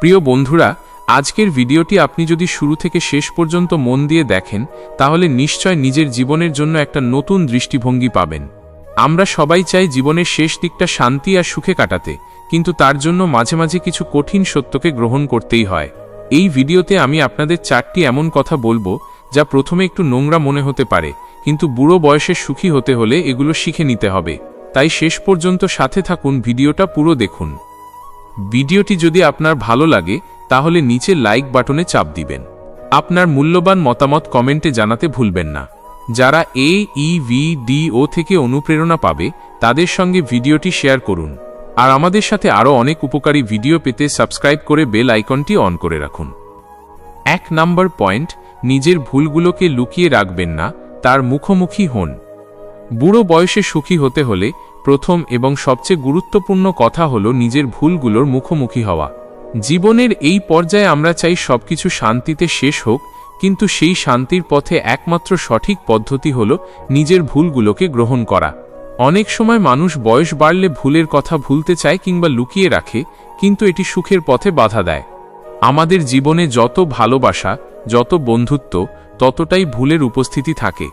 প্রিয় বন্ধুরা, আজকের ভিডিওটি আপনি যদি শুরু থেকে শেষ পর্যন্ত মন দিয়ে দেখেন, তাহলে নিশ্চয় নিজের জীবনের জন্য একটা নতুন দৃষ্টিভঙ্গি পাবেন। আমরা সবাই চাই জীবনের শেষ দিকটা শান্তি আর সুখে কাটাতে, কিন্তু তার জন্য মাঝে মাঝে কিছু কঠিন সত্যকে গ্রহণ করতেই হয়। এই ভিডিওতে আমি আপনাদের চারটি এমন কথা বলব, যা প্রথমে একটু নোংরা মনে হতে পারে, কিন্তু বুড়ো বয়সে সুখী হতে হলে এগুলো শিখে নিতে হবে। তাই শেষ পর্যন্ত সাথে থাকুন, ভিডিওটা পুরো দেখুন। ভিডিওটি যদি আপনার ভালো লাগে, তাহলে নিচে লাইক বাটনে চাপ দিবেন। আপনার মূল্যবান মতামত কমেন্টে জানাতে ভুলবেন না। যারা এ ই ভি ডি ও থেকে অনুপ্রেরণা পাবে, তাদের সঙ্গে ভিডিওটি শেয়ার করুন। আর আমাদের সাথে আরও অনেক উপকারী ভিডিও পেতে সাবস্ক্রাইব করে বেল আইকনটি অন করে রাখুন। এক নাম্বার পয়েন্ট, নিজের ভুলগুলোকে লুকিয়ে রাখবেন না, তার মুখোমুখি হন। বুড়ো বয়সে সুখী হতে হলে প্রথম এবং সবচেয়ে গুরুত্বপূর্ণ কথা হল নিজের ভুলগুলোর মুখোমুখি হওয়া। জীবনের এই পর্যায়ে আমরা চাই সবকিছু শান্তিতে শেষ হোক, কিন্তু সেই শান্তির পথে একমাত্র সঠিক পদ্ধতি হল নিজের ভুলগুলোকে গ্রহণ করা। অনেক সময় মানুষ বয়স বাড়লে ভুলের কথা ভুলতে চায় কিংবা লুকিয়ে রাখে, কিন্তু এটি সুখের পথে বাধা দেয়। আমাদের জীবনে যত ভালোবাসা, যত বন্ধুত্ব, ততটাই ভুলের উপস্থিতি থাকে।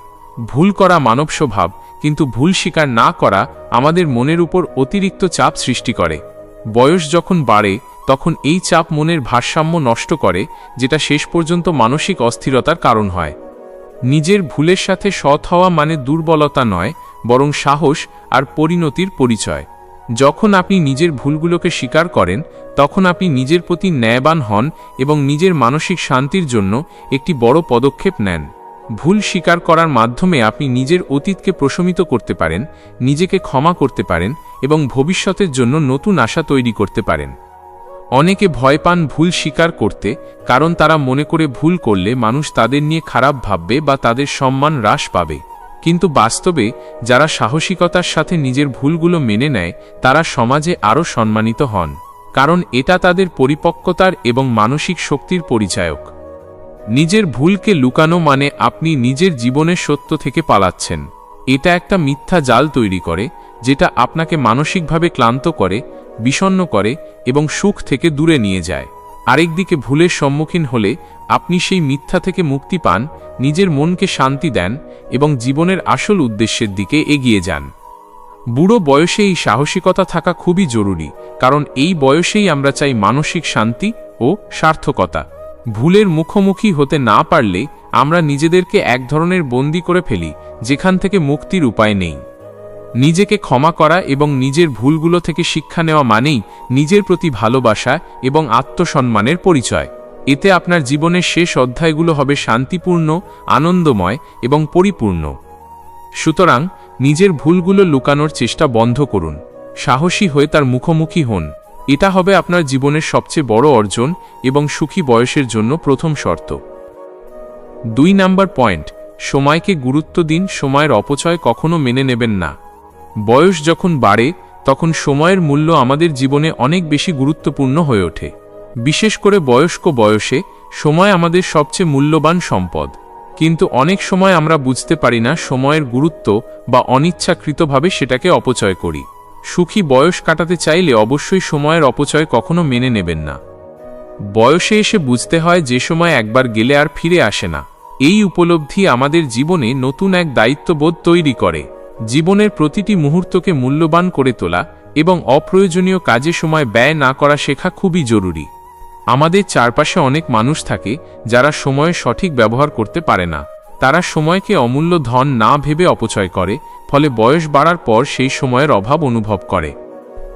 ভুল করা মানব স্বভাব কিন্তু ভুল স্বীকার না করা আমাদের মনের উপর অতিরিক্ত চাপ সৃষ্টি করে। বয়স যখন বাড়ে, তখন এই চাপ মনের ভারসাম্য নষ্ট করে, যেটা শেষ পর্যন্ত মানসিক অস্থিরতার কারণ হয়। নিজের ভুলের সাথে সৎ হওয়া মানে দুর্বলতা নয়, বরং সাহস আর পরিণতির পরিচয়। যখন আপনি নিজের ভুলগুলোকে স্বীকার করেন, তখন আপনি নিজের প্রতি ন্যায়বান হন এবং নিজের মানসিক শান্তির জন্য একটি বড় পদক্ষেপ নেন। ভুল স্বীকার করার মাধ্যমে আপনি নিজের অতীতকে প্রশমিত করতে পারেন, নিজেকে ক্ষমা করতে পারেন এবং ভবিষ্যতের জন্য নতুন আশা তৈরি করতে পারেন। অনেকে ভয় পান ভুল স্বীকার করতে, কারণ তারা মনে করে ভুল করলে মানুষ তাদের নিয়ে খারাপ ভাববে বা তাদের সম্মান হ্রাস পাবে। কিন্তু বাস্তবে, যারা সাহসিকতার সাথে নিজের ভুলগুলো মেনে নেয়, তারা সমাজে আরও সম্মানিত হন, কারণ এটা তাদের পরিপক্কতার এবং মানসিক শক্তির পরিচায়ক। নিজের ভুলকে লুকানো মানে আপনি নিজের জীবনের সত্য থেকে পালাচ্ছেন। এটা একটা মিথ্যা জাল তৈরি করে, যেটা আপনাকে মানসিকভাবে ক্লান্ত করে বিষণ্ন করে এবং সুখ থেকে দূরে নিয়ে যায়। আরেকদিকে ভুলের সম্মুখীন হলে আপনি সেই মিথ্যা থেকে মুক্তি পান, নিজের মনকে শান্তি দেন এবং জীবনের আসল উদ্দেশ্যের দিকে এগিয়ে যান। বুড়ো বয়সে এই সাহসিকতা থাকা খুবই জরুরি, কারণ এই বয়সেই আমরা চাই মানসিক শান্তি ও সার্থকতা। ভুলের মুখোমুখি হতে না পারলে আমরা নিজেদেরকে এক ধরনের বন্দি করে ফেলি, যেখান থেকে মুক্তির উপায় নেই। নিজেকে ক্ষমা করা এবং নিজের ভুলগুলো থেকে শিক্ষা নেওয়া মানেই নিজের প্রতি ভালোবাসা এবং আত্মসম্মানের পরিচয়। এতে আপনার জীবনের শেষ অধ্যায়গুলো হবে শান্তিপূর্ণ, আনন্দময় এবং পরিপূর্ণ। সুতরাং নিজের ভুলগুলো লুকানোর চেষ্টা বন্ধ করুন। সাহসী হয়ে তার মুখোমুখি হন। এটা হবে আপনার জীবনের সবচেয়ে বড় অর্জন এবং সুখী বয়সের জন্য প্রথম শর্ত। দুই নাম্বার পয়েন্ট, সময়কে গুরুত্ব দিন, সময়ের অপচয় কখনো মেনে নেবেন না। বয়স যখন বাড়ে, তখন সময়ের মূল্য আমাদের জীবনে অনেক বেশি গুরুত্বপূর্ণ হয়ে ওঠে। বিশেষ করে বয়স্ক বয়সে, সময় আমাদের সবচেয়ে মূল্যবান সম্পদ। কিন্তু অনেক সময় আমরা বুঝতে পারি না সময়ের গুরুত্ব বা অনিচ্ছাকৃতভাবে সেটাকে অপচয় করি। সুখী বয়স কাটাতে চাইলে অবশ্যই সময়ের অপচয় কখনো মেনে নেবেন না। বয়সে এসে বুঝতে হয় যে সময় একবার গেলে আর ফিরে আসে না। এই উপলব্ধি আমাদের জীবনে নতুন এক দায়িত্ববোধ তৈরি করে। জীবনের প্রতিটি মুহূর্তকে মূল্যবান করে তোলা এবং অপ্রয়োজনীয় কাজে সময় ব্যয় না করা শেখা খুবই জরুরি। আমাদের চারপাশে অনেক মানুষ থাকে যারা সময়ের সঠিক ব্যবহার করতে পারে না। তারা সময়কে অমূল্য ধন না ভেবে অপচয় করে, ফলে বয়স বাড়ার পর সেই সময়ের অভাব অনুভব করে।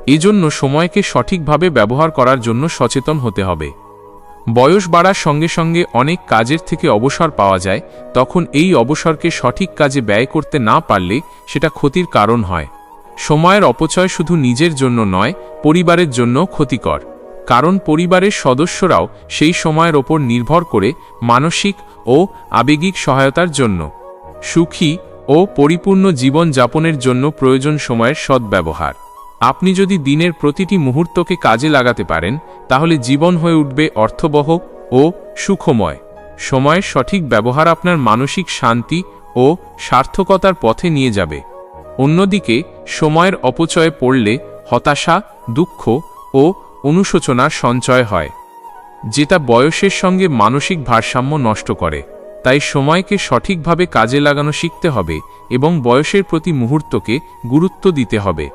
এজন্য সময়কে সঠিকভাবে ব্যবহার করার জন্য সচেতন হতে হবে। বয়স বাড়ার সঙ্গে সঙ্গে অনেক কাজের থেকে অবসর পাওয়া যায়, তখন এই অবসরকে সঠিক কাজে ব্যয় করতে না পারলে সেটা ক্ষতির কারণ হয়। সময়ের অপচয় শুধু নিজের জন্য নয়, পরিবারের জন্য ক্ষতিকর। কারণ পরিবারের সদস্যরাও সেই সময়ের ওপর নির্ভর করে মানসিক ও আবেগিক সহায়তার জন্য, সুখী ও পরিপূর্ণ জীবন যাপনের জন্য প্রয়োজন সময়ের সদ্ব্যবহার। আপনি যদি দিনের প্রতিটি মুহূর্তকে কাজে লাগাতে পারেন, তাহলে জীবন হয়ে উঠবে অর্থবহ ও সুখময়। সময়ের সঠিক ব্যবহার আপনার মানসিক শান্তি ও সার্থকতার পথে নিয়ে যাবে। অন্যদিকে, সময়ের অপচয়ে পড়লে হতাশা, দুঃখ ও অনুশোচনার সঞ্চয় হয়, যেটা বয়সের সঙ্গে মানসিক ভারসাম্য নষ্ট করে। তাই সময়কে সঠিকভাবে কাজে লাগানো শিখতে হবে এবং বয়সের প্রতি মুহূর্তকে গুরুত্ব দিতে হবে।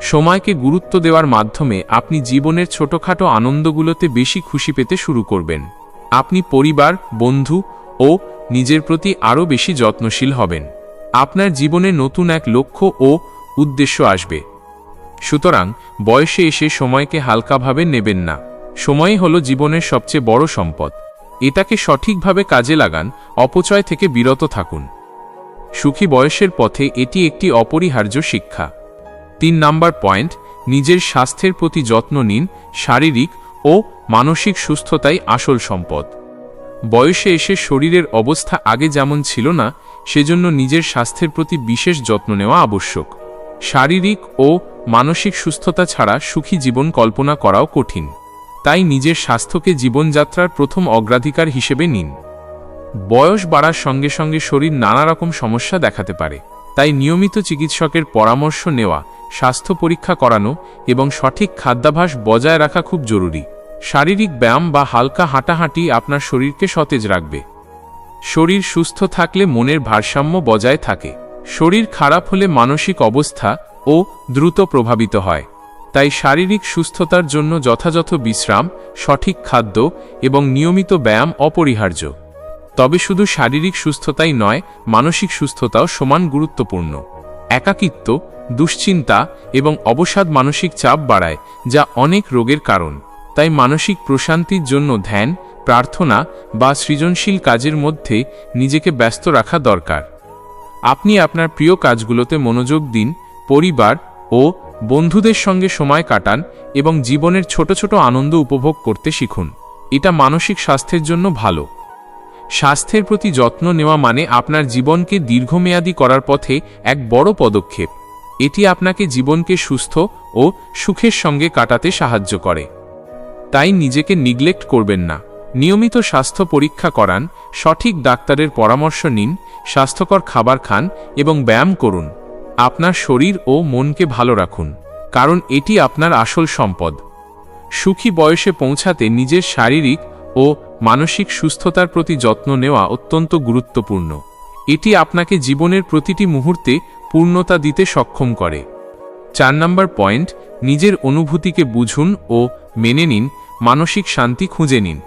সময়কে গুরুত্ব দেওয়ার মাধ্যমে আপনি জীবনের ছোটখাটো আনন্দগুলোতে বেশি খুশি পেতে শুরু করবেন। আপনি পরিবার, বন্ধু ও নিজের প্রতি আরও বেশি যত্নশীল হবেন। আপনার জীবনে নতুন এক লক্ষ্য ও উদ্দেশ্য আসবে। সুতরাং বয়সে এসে সময়কে হালকাভাবে নেবেন না। সময়ই হল জীবনের সবচেয়ে বড় সম্পদ। এটাকে সঠিকভাবে কাজে লাগান, অপচয় থেকে বিরত থাকুন। সুখী বয়সের পথে এটি একটি অপরিহার্য শিক্ষা। তিন নাম্বার পয়েন্ট, নিজের স্বাস্থ্যের প্রতি যত্ন নিন, শারীরিক ও মানসিক সুস্থতাই আসল সম্পদ। বয়সে এসে শরীরের অবস্থা আগে যেমন ছিল না, সেজন্য নিজের স্বাস্থ্যের প্রতি বিশেষ যত্ন নেওয়া আবশ্যক। শারীরিক ও মানসিক সুস্থতা ছাড়া সুখী জীবন কল্পনা করাও কঠিন। তাই নিজের স্বাস্থ্যকে জীবনযাত্রার প্রথম অগ্রাধিকার হিসেবে নিন। বয়স বাড়ার সঙ্গে সঙ্গে শরীর নানা রকম সমস্যা দেখাতে পারে। তাই নিয়মিত চিকিৎসকের পরামর্শ নেওয়া, স্বাস্থ্য পরীক্ষা করানো এবং সঠিক খাদ্যাভাস বজায় রাখা খুব জরুরি। শারীরিক ব্যায়াম বা হালকা হাঁটাহাঁটি আপনার শরীরকে সতেজ রাখবে। শরীর সুস্থ থাকলে মনের ভারসাম্য বজায় থাকে। শরীর খারাপ হলে মানসিক অবস্থা ও দ্রুত প্রভাবিত হয়। তাই শারীরিক সুস্থতার জন্য যথাযথ বিশ্রাম, সঠিক খাদ্য এবং নিয়মিত ব্যায়াম অপরিহার্য। তবে শুধু শারীরিক সুস্থতাই নয়, মানসিক সুস্থতাও সমান গুরুত্বপূর্ণ। একাকিত্ব, দুশ্চিন্তা এবং অবসাদ মানসিক চাপ বাড়ায়, যা অনেক রোগের কারণ। তাই মানসিক প্রশান্তির জন্য ধ্যান, প্রার্থনা বা সৃজনশীল কাজের মধ্যে নিজেকে ব্যস্ত রাখা দরকার। আপনি আপনার প্রিয় কাজগুলোতে মনোযোগ দিন পরিবার ও বন্ধুদের সঙ্গে সময় কাটান এবং জীবনের ছোট ছোট আনন্দ উপভোগ করতে শিখুন। এটা মানসিক স্বাস্থ্যের জন্য ভালো। স্বাস্থ্যের প্রতি যত্ন নেওয়া মানে আপনার জীবনকে দীর্ঘমেয়াদী করার পথে এক বড় পদক্ষেপ। এটি আপনাকে জীবনকে সুস্থ ও সুখের সঙ্গে কাটাতে সাহায্য করে। তাই নিজেকে নিগলেক্ট করবেন না। নিয়মিত স্বাস্থ্য পরীক্ষা করান, সঠিক ডাক্তারের পরামর্শ নিন, স্বাস্থ্যকর খাবার খান এবং ব্যায়াম করুন। আপনার শরীর ও মনকে ভালো রাখুন, কারণ এটি আপনার আসল সম্পদ। সুখী বয়সে পৌঁছাতে নিজের শারীরিক ও মানসিক সুস্থতার প্রতি যত্ন নেওয়া অত্যন্ত গুরুত্বপূর্ণ। এটি আপনাকে জীবনের প্রতিটি মুহূর্তে পূর্ণতা দিতে সক্ষম করে। চার নম্বর পয়েন্ট, নিজের অনুভূতিকে বুঝুন ও মেনে নিন, মানসিক শান্তি খুঁজে নিন।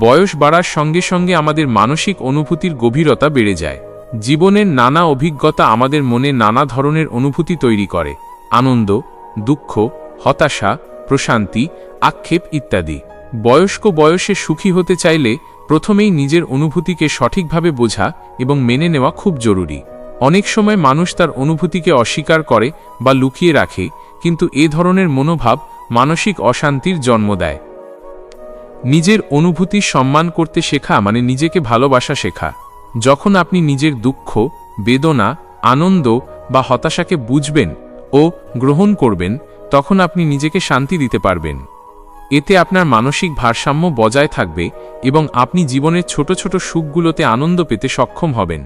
বয়স বাড়ার সঙ্গে সঙ্গে আমাদের মানসিক অনুভূতির গভীরতা বেড়ে যায়। জীবনের নানা অভিজ্ঞতা আমাদের মনে নানা ধরনের অনুভূতি তৈরি করে। আনন্দ, দুঃখ, হতাশা, প্রশান্তি, আক্ষেপ ইত্যাদি। বয়স্ক বয়সে সুখী হতে চাইলে প্রথমেই নিজের অনুভূতিকে সঠিকভাবে বোঝা এবং মেনে নেওয়া খুব জরুরি। অনেক সময় মানুষ তার অনুভূতিকে অস্বীকার করে বা লুকিয়ে রাখে, কিন্তু এ ধরনের মনোভাব মানসিক অশান্তির জন্ম দেয়। নিজের অনুভূতি সম্মান করতে শেখা মানে নিজেকে ভালোবাসা শেখা। যখন আপনি নিজের দুঃখ, বেদনা, আনন্দ বা হতাশাকে বুঝবেন ও গ্রহণ করবেন, তখন আপনি নিজেকে শান্তি দিতে পারবেন। এতে আপনার মানসিক ভারসাম্য বজায় থাকবে এবং আপনি জীবনের ছোট ছোট সুখগুলোতে আনন্দ পেতে সক্ষম হবেন।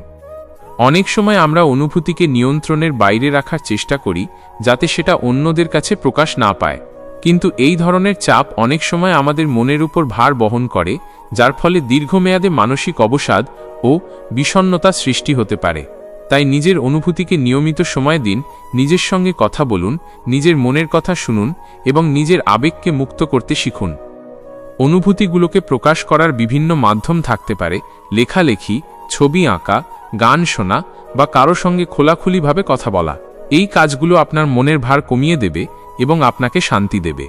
অনেক সময় আমরা অনুভূতিকে নিয়ন্ত্রণের বাইরে রাখার চেষ্টা করি, যাতে সেটা অন্যদের কাছে প্রকাশ না পায়। কিন্তু এই ধরনের চাপ অনেক সময় আমাদের মনের উপর ভার বহন করে, যার ফলে দীর্ঘমেয়াদে মানসিক অবসাদ ও বিষণ্নতা সৃষ্টি হতে পারে। তাই নিজের অনুভূতিকে নিয়মিত সময় দিন, নিজের সঙ্গে কথা বলুন, নিজের মনের কথা শুনুন এবং নিজের আবেগকে মুক্ত করতে শিখুন। অনুভূতিগুলোকে প্রকাশ করার বিভিন্ন মাধ্যম থাকতে পারে, লেখালেখি, ছবি আঁকা, গান শোনা বা কারও সঙ্গে খোলাখুলিভাবে কথা বলা। এই কাজগুলো আপনার মনের ভার কমিয়ে দেবে এবং আপনাকে শান্তি দেবে।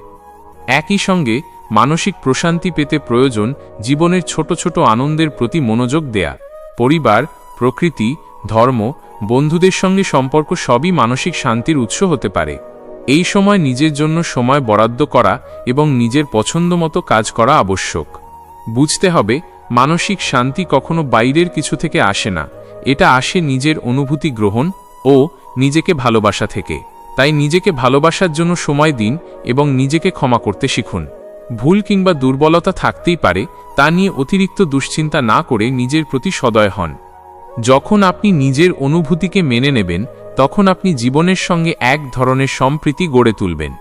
একই সঙ্গে মানসিক প্রশান্তি পেতে প্রয়োজন জীবনের ছোট ছোট আনন্দের প্রতি মনোযোগ দেয়া। পরিবার, প্রকৃতি, ধর্ম, বন্ধুদের সঙ্গে সম্পর্ক সবই মানসিক শান্তির উৎস হতে পারে। এই সময় নিজের জন্য সময় বরাদ্দ করা এবং নিজের পছন্দমতো কাজ করা আবশ্যক। বুঝতে হবে, মানসিক শান্তি কখনো বাইরের কিছু থেকে আসে না। এটা আসে নিজের অনুভূতি গ্রহণ ও নিজেকে ভালোবাসা থেকে। তাই নিজেকে ভালোবাসার জন্য সময় দিন এবং নিজেকে ক্ষমা করতে শিখুন। ভুল কিংবা দুর্বলতা থাকতেই পারে, তা নিয়ে অতিরিক্ত দুশ্চিন্তা না করে নিজের প্রতি সদয় হন। যখন আপনি নিজের অনুভূতিকে মেনে নেবেন, তখন আপনি জীবনের সঙ্গে এক ধরনের সম্প্রীতি গড়ে তুলবেন।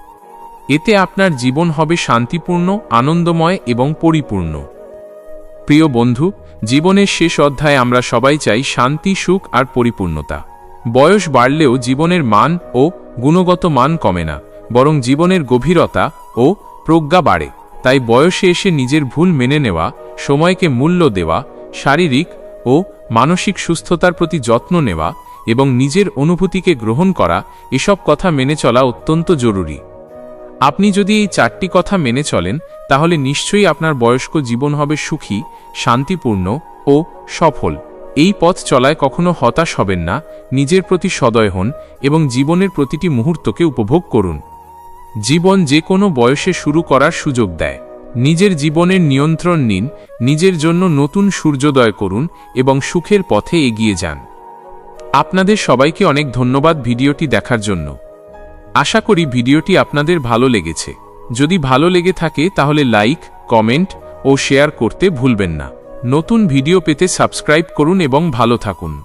এতে আপনার জীবন হবে শান্তিপূর্ণ, আনন্দময় এবং পরিপূর্ণ। প্রিয় বন্ধু, জীবনের শেষ অধ্যায়ে আমরা সবাই চাই শান্তি, সুখ আর পরিপূর্ণতা। বয়স বাড়লেও জীবনের মান ও গুণগত মান কমে না, বরং জীবনের গভীরতা ও প্রজ্ঞা বাড়ে, তাই বয়সে এসে নিজের ভুল মেনে নেওয়া, সময়কে মূল্য দেওয়া, শারীরিক ও মানসিক সুস্থতার প্রতি যত্ন নেওয়া এবং নিজের অনুভূতিকে গ্রহণ করা, এসব কথা মেনে চলা অত্যন্ত জরুরি। আপনি যদি এই চারটি কথা মেনে চলেন, তাহলে নিশ্চয়ই আপনার বয়স্ক জীবন হবে সুখী, শান্তিপূর্ণ ও সফল। এই পথ চলায় কখনো হতাশ হবেন না, নিজের প্রতি সদয় হন এবং জীবনের প্রতিটি মুহূর্তকে উপভোগ করুন। জীবন যে কোনো বয়সে শুরু করার সুযোগ দেয়। নিজের জীবনের নিয়ন্ত্রণ নিন, নিজের জন্য নতুন সূর্যোদয় করুন এবং সুখের পথে এগিয়ে যান। আপনাদের সবাইকে অনেক ধন্যবাদ ভিডিওটি দেখার জন্য। আশা করি ভিডিওটি আপনাদের ভালো লেগেছে। যদি ভালো লেগে থাকে তাহলে লাইক, কমেন্ট ও শেয়ার করতে ভুলবেন না। নতুন ভিডিও পেতে সাবস্ক্রাইব করুন এবং ভালো থাকুন।